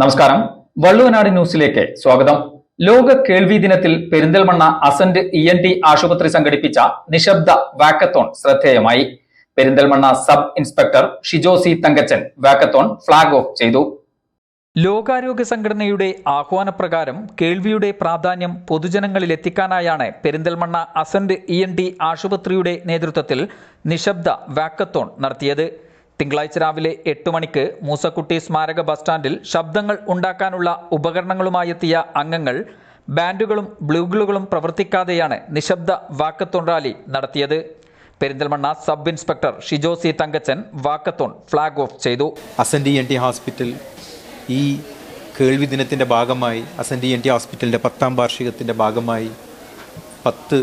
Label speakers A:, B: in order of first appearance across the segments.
A: നമസ്കാരം. വള്ളുവനാട് ന്യൂസിലേക്ക് സ്വാഗതം. ലോക കേൾവി ദിനത്തിൽ Perinthalmanna Ascent E N T ആശുപത്രി സംഘടിപ്പിച്ച നിശബ്ദ വാക്കത്തോൺ ശ്രദ്ധേയമായി. Perinthalmanna sub inspector Shijo C Thankachan walkathon flag off ചെയ്തു. ലോകാരോഗ്യ സംഘടനയുടെ ആഹ്വാനപ്രകാരം കേൾവിയുടെ പ്രാധാന്യം പൊതുജനങ്ങളിൽ എത്തിക്കാനായാണ് Perinthalmanna Ascent E N T ആശുപത്രിയുടെ നേതൃത്വത്തിൽ നിശബ്ദ വാക്കത്തോൺ നടത്തിയത്. തിങ്കളാഴ്ച രാവിലെ എട്ട് മണിക്ക് മൂസക്കുട്ടി സ്മാരക ബസ് സ്റ്റാൻഡിൽ ശബ്ദങ്ങൾ ഉണ്ടാക്കാനുള്ള ഉപകരണങ്ങളുമായി എത്തിയ അംഗങ്ങൾ ബാൻഡുകളും ബ്ലൂഗിളുകളും പ്രവർത്തിക്കാതെയാണ് നിശബ്ദ വാക്കത്തോൺ റാലി നടത്തിയത്. Perinthalmanna sub inspector Shijo C Thankachan walkathon flag off ചെയ്തു.
B: അസൻഡി എൻ ടി ഹോസ്പിറ്റൽ ഈ കേൾവി ദിനത്തിന്റെ ഭാഗമായി അസൻഡി എൻ ടി ഹോസ്പിറ്റലിന്റെ പത്താം വാർഷികത്തിന്റെ ഭാഗമായി പത്ത്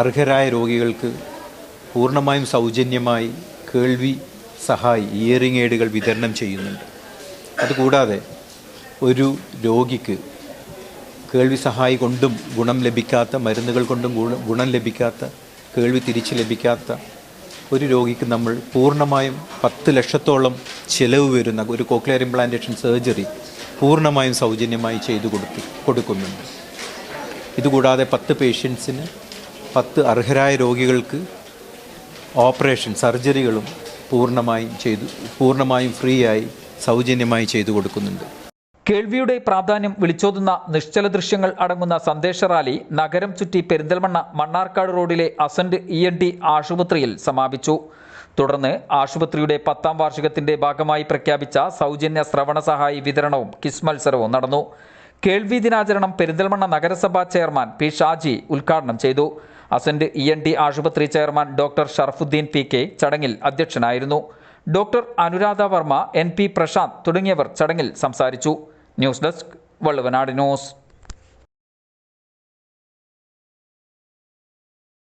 B: അർഹരായ രോഗികൾക്ക് പൂർണമായും സൗജന്യമായി കേൾവി സഹായി ഇയറിംഗ് എയ്ഡുകൾ വിതരണം ചെയ്യുന്നുണ്ട്. അതുകൂടാതെ ഒരു രോഗിക്ക് കേൾവി സഹായി കൊണ്ടും ഗുണം ലഭിക്കാത്ത മരുന്നുകൾ കൊണ്ടും ഗുണ ലഭിക്കാത്ത കേൾവി തിരിച്ച് ലഭിക്കാത്ത ഒരു രോഗിക്ക് നമ്മൾ പൂർണമായും പത്ത് ലക്ഷത്തോളം ചിലവ് വരുന്ന ഒരു കോക്ലിയർ ഇംപ്ലാന്റേഷൻ സർജറി പൂർണമായും സൗജന്യമായി ചെയ്തു കൊടുത്തു കൊടുക്കുന്നുണ്ട്. ഇതുകൂടാതെ പത്ത് പേഷ്യൻസിന് പത്ത് അർഹരായ രോഗികൾക്ക് ഓപ്പറേഷൻ സർജറികളും പൂർണമായും ചെയ്തു പൂർണമായും ഫ്രീ ആയി സൗജന്യമായി ചെയ്തു കൊടുക്കുന്നുണ്ട്.
A: കേൾവിയുടെ പ്രാധാന്യം വിളിച്ചോതുന്ന നിശ്ചല ദൃശ്യങ്ങൾ അടങ്ങുന്ന സന്ദേശ റാലി നഗരം ചുറ്റി പെരിന്തൽമണ്ണ മണ്ണാർക്കാട് റോഡിലെ അസന്റ് ഇ എൻ ടി ആശുപത്രിയിൽ സമാപിച്ചു. തുടർന്ന് ആശുപത്രിയുടെ പത്താം വാർഷികത്തിന്റെ ഭാഗമായി പ്രഖ്യാപിച്ച സൗജന്യ ശ്രവണ സഹായി വിതരണവും കിസ് മത്സരവും നടന്നു. കേൾവി ദിനാചരണം പെരിന്തൽമണ്ണ നഗരസഭാ ചെയർമാൻ പി ഷാജി ഉദ്ഘാടനം ചെയ്തു. അസന്റ് ഇ എൻ ടി ആശുപത്രി chairman doctor Sharafuddin P K ചടങ്ങിൽ അധ്യക്ഷനായിരുന്നു. Doctor Anuradha Varma N P Prashanth തുടങ്ങിയവർ ചടങ്ങിൽ സംസാരിച്ചു. News desk Valluvanad news.